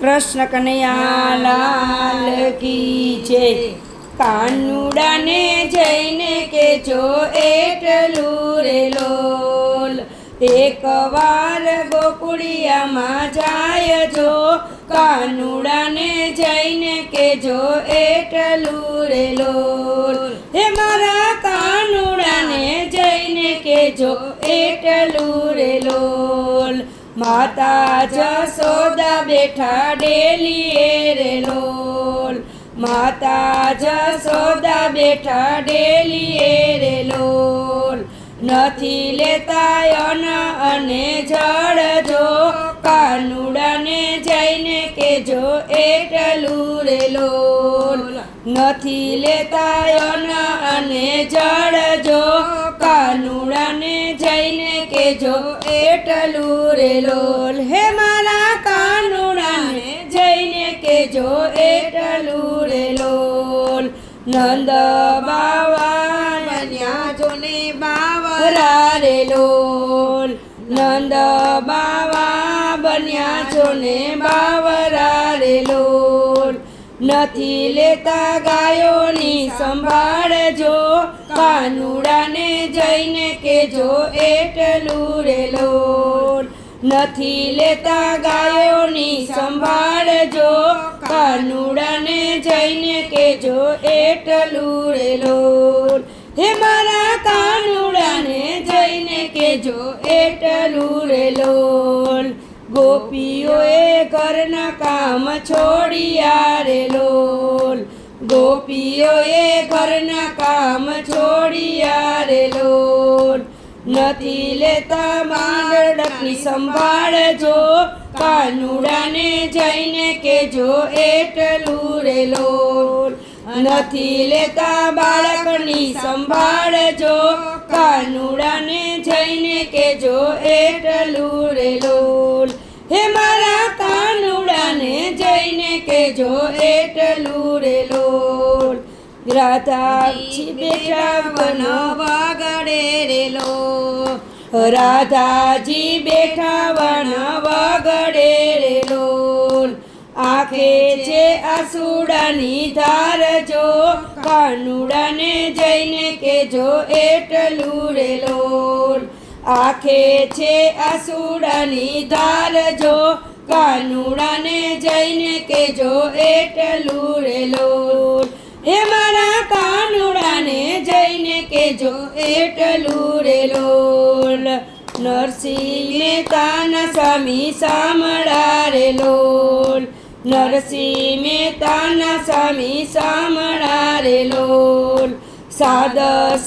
કૃષ્ણ કનૈયાલાલ કી છે કાનુડાને જઈને કેજો એટલું રે લોલ. એક વાર ગોકુળિયામાં જાય જો, કાનુડાને જઈને કેજો એટલું રે લોલ. હે મારા કાનુડાને જઈને કેજો એટલું રે લોલ. માતા જસોદા બેઠા ડેલીએ રે લોલ. માતા જસોદા બેઠા ડેલીએ રે લોલ. નથી લેતા અન અને જળ જો. કાનુડાને જઈને કેજો એટલું રે લોલ. નથી લેતા અન અને જળ જો. કેજો એટલું રે લોલ. હે મારા કાનુડાને જઈને કેજો એટલું રે લોલ. નંદ બાવા બન્યા જોને બાવરા વરા રે લોલ. નંદ બાવા બન્યા છો ને બાવરા રે લોલ નથી લેતા ગાયોની સંભાળ જો કાનુડાને જઈને કેજો એટલું રે લોલ નથી લેતા ગાયોની સંભાળ જો કાનુડાને જઈને કેજો એટલું રે લોલ હે મારા કાનુડાને જઈને કેજો એટલું રે લોલ ગોપીઓએ ઘરના કામ છોડ્યા રે લોલ ગોપીઓએ ઘરના કામ છોડ્યા રે લોલ નથી લેતા બાળકની સંભાળ જો. કાનુડાને જઈને કેજો એટલું રે લોલ નથી લેતા બાળકની સંભાળ જો. કાનુડાને જઈને કેજો એટલું રે લોલ કેજો એટલું રે લોલ રાધાક્ષી બેટા વન વગડે રેલો રાધાજી બેઠા વન વગડે રે લોલ. આખે છે આસુડાની ધાર જો, કાનુડાને જઈને કેજો એટલું રે લોલ. આખે છે આસુડાની ધાર જો કાનુડાને જઈને કેજો એટલું રે લોટ. એ મારા કાનુડાને જઈને કેજો એટલું રે લોટ. નરસિંહ મહેતાના સ્વામી સાંભળા રે લોટ. નરસિંહ મહેતાના સ્વામી સાંભળા રે લોટ. સાદ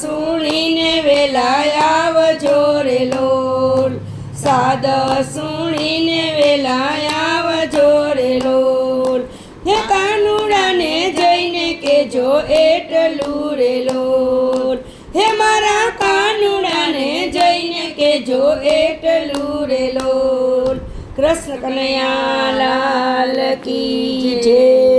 સુણીને વેલાય આવજો રે લોલ સાદ સુણીને વેલા આવજો રે લોલ. હે કાનુડાને જઈને કેજો એટલું રે લોલ. હે મારા કાનુડાને જઈને કેજો એટલું રે લોલ. કૃષ્ણ કનૈયા લાલ કી જય.